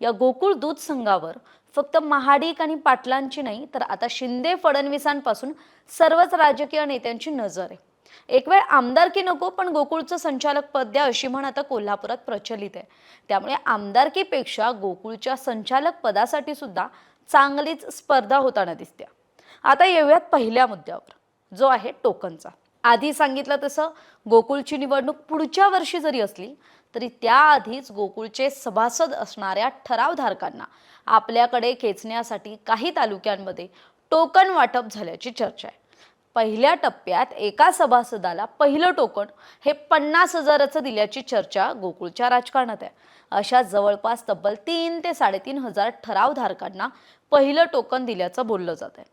या गोकुळ दूध संघावर फक्त महाडिक आणि पाटलांची नाही तर आता शिंदे फडणवीसांपासून सर्वच राजकीय नेत्यांची नजर आहे. एक वेळ आमदारकी नको पण गोकुळचं संचालक पद द्या अशी म्हण आता कोल्हापुरात प्रचलित आहे. त्यामुळे आमदारकीपेक्षा गोकुळच्या संचालक पदासाठी सुद्धा चांगलीच स्पर्धा होताना दिसते आता येऊयात पहिल्या मुद्द्यावर जो आहे टोकनचा. आधी सांगितलं तसं गोकुळची निवडणूक पुढच्या वर्षी जरी असली तरी त्याआधीच गोकुळचे सभासद असणाऱ्या ठरावधारकांना आपल्याकडे खेचण्यासाठी काही तालुक्यांमध्ये टोकन वाटप झाल्याची चर्चा आहे. पहिल्या टप्प्यात एका सभासदाला पहिलं टोकन हे पन्नास हजाराचं दिल्याची चर्चा गोकुळच्या राजकारणात आहे. अशा जवळपास तब्बल तीन ते साडेतीन हजार ठरावधारकांना पहिलं टोकन दिल्याचं बोललं जात आहे.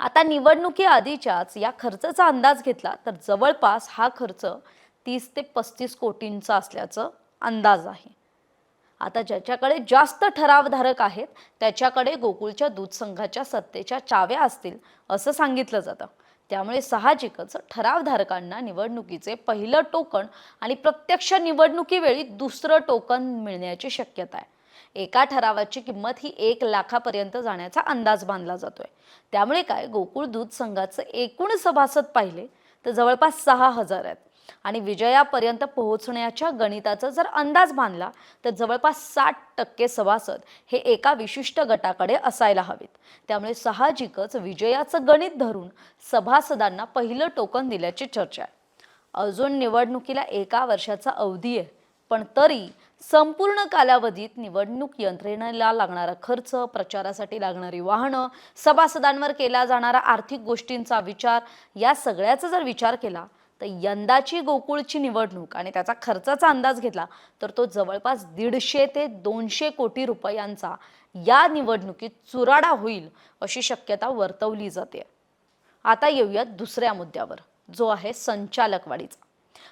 आता निवडणुकी आधीच्याच या खर्चाचा अंदाज घेतला तर जवळपास हा खर्च तीस ते पस्तीस कोटींचा असल्याचं अंदाज आहे. आता ज्याच्याकडे जास्त ठरावधारक आहेत त्याच्याकडे गोकुळच्या दूध संघाच्या सत्तेच्या चाव्या असतील असं सांगितलं जातं. त्यामुळे साहजिकच ठरावधारकांना निवडणुकीचे पहिलं टोकन आणि प्रत्यक्ष निवडणुकीवेळी दुसरं टोकन मिळण्याची शक्यता आहे. एका ठरावाची किंमत ही एक लाखापर्यंत जाण्याचा अंदाज बांधला जातोय. त्यामुळे काय गोकुळ दूध संघाचं एकूण सभासद पाहिले तर जवळपास सहा हजार आहेत. आणि विजयापर्यंत पोहोचण्याच्या गणिताचा जर अंदाज बांधला तर जवळपास साठ टक्के सभासद हे एका विशिष्ट गटाकडे असायला हवेत. त्यामुळे साहजिकच विजयाचं गणित धरून सभासदांना पहिलं टोकन दिल्याची चर्चा आहे. अजून निवडणुकीला एका वर्षाचा अवधी आहे पण तरी संपूर्ण कालावधीत निवडणूक यंत्रणेला लागणारा खर्च प्रचारासाठी लागणारी वाहनं सभासदांवर केला जाणारा आर्थिक गोष्टींचा विचार या सगळ्याचा जर विचार केला तर यंदाची गोकुळची निवडणूक आणि त्याचा खर्चाचा अंदाज घेतला तर तो जवळपास दीडशे ते दोनशे कोटी रुपयांचा या निवडणुकीत चुराडा होईल अशी शक्यता वर्तवली जाते. आता येऊयात दुसऱ्या मुद्द्यावर जो आहे संचालकवाढीचा.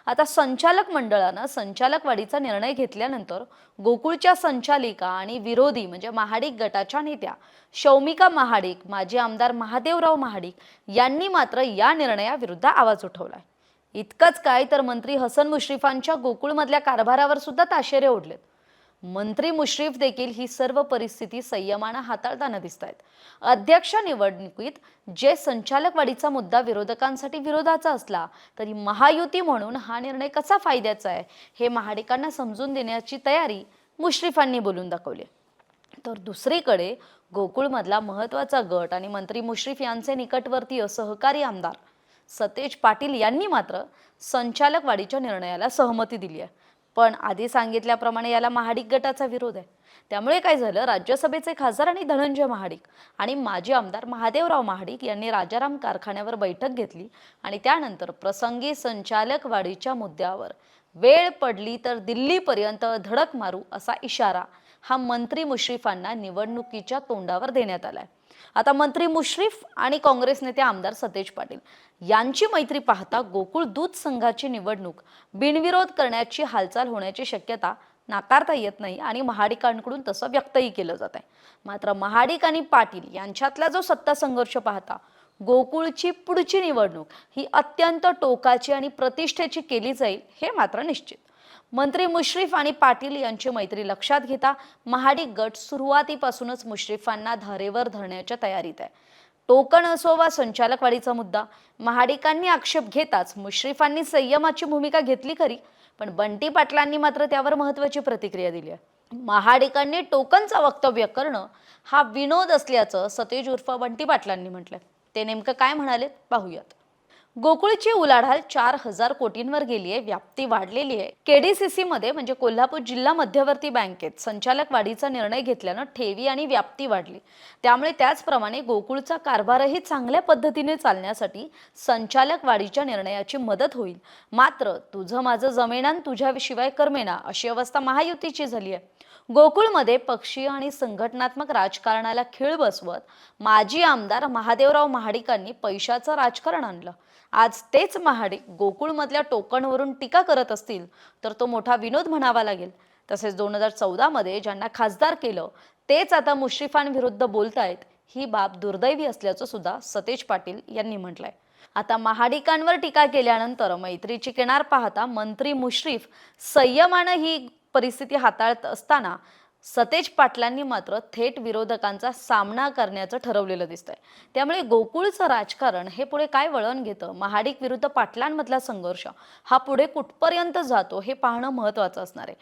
आता संचालक मंडळानं संचालकवाढीचा निर्णय घेतल्यानंतर गोकुळच्या संचालिका आणि विरोधी म्हणजे महाडिक गटाच्या नेत्या शौमिका महाडिक माजी आमदार महादेवराव महाडिक यांनी मात्र या निर्णयाविरुद्ध आवाज उठवलाय. इतकंच काय तर मंत्री हसन मुश्रीफांच्या गोकुळमधल्या कारभारावर सुद्धा ताशेरे ओढलेत. मंत्री मुश्रीफ देखील ही सर्व परिस्थिती संयमानं हाताळताना दिसत आहेत अध्यक्ष निवडणुकीत जे संचालक वाढीचा मुद्दा विरोधकांसाठी विरोधाचा असला तरी महायुती म्हणून हा निर्णय कसा फायद्याचा आहे हे महाडिकांना समजून देण्याची तयारी मुश्रीफांनी बोलून दाखवली तर दुसरीकडे गोकुळमधला महत्त्वाचा गट आणि मंत्री मुश्रीफ यांचे निकटवर्तीय सहकारी आमदार सतेज पाटील यांनी मात्र संचालक वाढीच्या निर्णयाला सहमती दिली आहे. पण आधी सांगितल्याप्रमाणे याला महाडिक गटाचा विरोध आहे. त्यामुळे काय झालं? राज्यसभेचे खासदार आणि धनंजय महाडिक आणि माजी आमदार महादेवराव महाडिक यांनी राजाराम कारखान्यावर बैठक घेतली आणि त्यानंतर प्रसंगी संचालक वाढीच्या मुद्द्यावर वेळ पडली तर दिल्लीपर्यंत धडक मारू असा इशारा हा मंत्री मुश्रीफांना निवडणुकीच्या तोंडावर देण्यात आलाय. आता मंत्री मुश्रीफ आणि काँग्रेस नेते आमदार सतेज पाटील यांची मैत्री पाहता गोकुळ दूध संघाची निवडणूक बिनविरोध करण्याची हालचाल होण्याची शक्यता नाकारता येत नाही आणि महाडिकांकडून तसं व्यक्तही केलं जात आहे मात्र महाडिक आणि पाटील यांच्यातला जो सत्ता संघर्ष पाहता गोकुळची पुढची निवडणूक ही अत्यंत टोकाची आणि प्रतिष्ठेची केली जाईल हे मात्र निश्चित. मंत्री मुश्रीफ आणि पाटील यांची मैत्री लक्षात घेता महाडिक गट सुरुवातीपासूनच मुश्रीफांना धारेवर धरण्याच्या तयारीत आहे. टोकन असो वा संचालकवाढीचा मुद्दा महाडिकांनी आक्षेप घेताच मुश्रीफांनी संयमाची भूमिका घेतली खरी पण बंटी पाटलांनी मात्र त्यावर महत्वाची प्रतिक्रिया दिली आहे. महाडिकांनी टोकनचं वक्तव्य करणं हा विनोद असल्याचं सतेज उर्फ बंटी पाटलांनी म्हटलंय. ते नेमकं काय म्हणाले पाहूयात. गोकुळची उलाढाल चार हजार कोटींवर गेली आहे व्याप्ती वाढलेली आहे. केडीसीसी मध्ये म्हणजे कोल्हापूर जिल्हा मध्यवर्ती बँकेत संचालक वाढीचा निर्णय घेतल्यानं ठेवी आणि व्याप्ती वाढली. त्यामुळे त्याचप्रमाणे गोकुळचा कारभारही चांगल्या पद्धतीने चालण्यासाठी संचालक वाढीच्या निर्णयाची मदत होईल. मात्र तुझं माझं जमेना तुझ्याशिवाय करमेना अशी अवस्था महायुतीची झाली आहे. गोकुळमध्ये पक्षीय आणि संघटनात्मक राजकारणाला खीळ बसवत माजी आमदार महादेवराव महाडिकांनी पैशाचं राजकारण आणलं. आज तेच महाडिक गोकुळमधल्या टोकणवरून टीका करत असतील तर तो मोठा विनोद म्हणावा लागेल. तसेच दोन हजार चौदामध्ये ज्यांना खासदार केलं तेच आता मुश्रीफांविरुद्ध बोलतायत ही बाब दुर्दैवी असल्याचं सुद्धा सतेज पाटील यांनी म्हटलंय. आता महाडिकांवर टीका केल्यानंतर मैत्रीची किनार पाहता मंत्री मुश्रीफ संयमानं ही परिस्थिती हाताळत असताना सतेज पाटलांनी मात्र थेट विरोधकांचा सामना करण्याचं ठरवलेलं दिसतंय. त्यामुळे गोकुळचं राजकारण हे पुढे काय वळण घेतं? महाडिक विरुद्ध पाटलांमधला संघर्ष हा पुढे कुठपर्यंत जातो हे पाहणं महत्वाचं असणार आहे.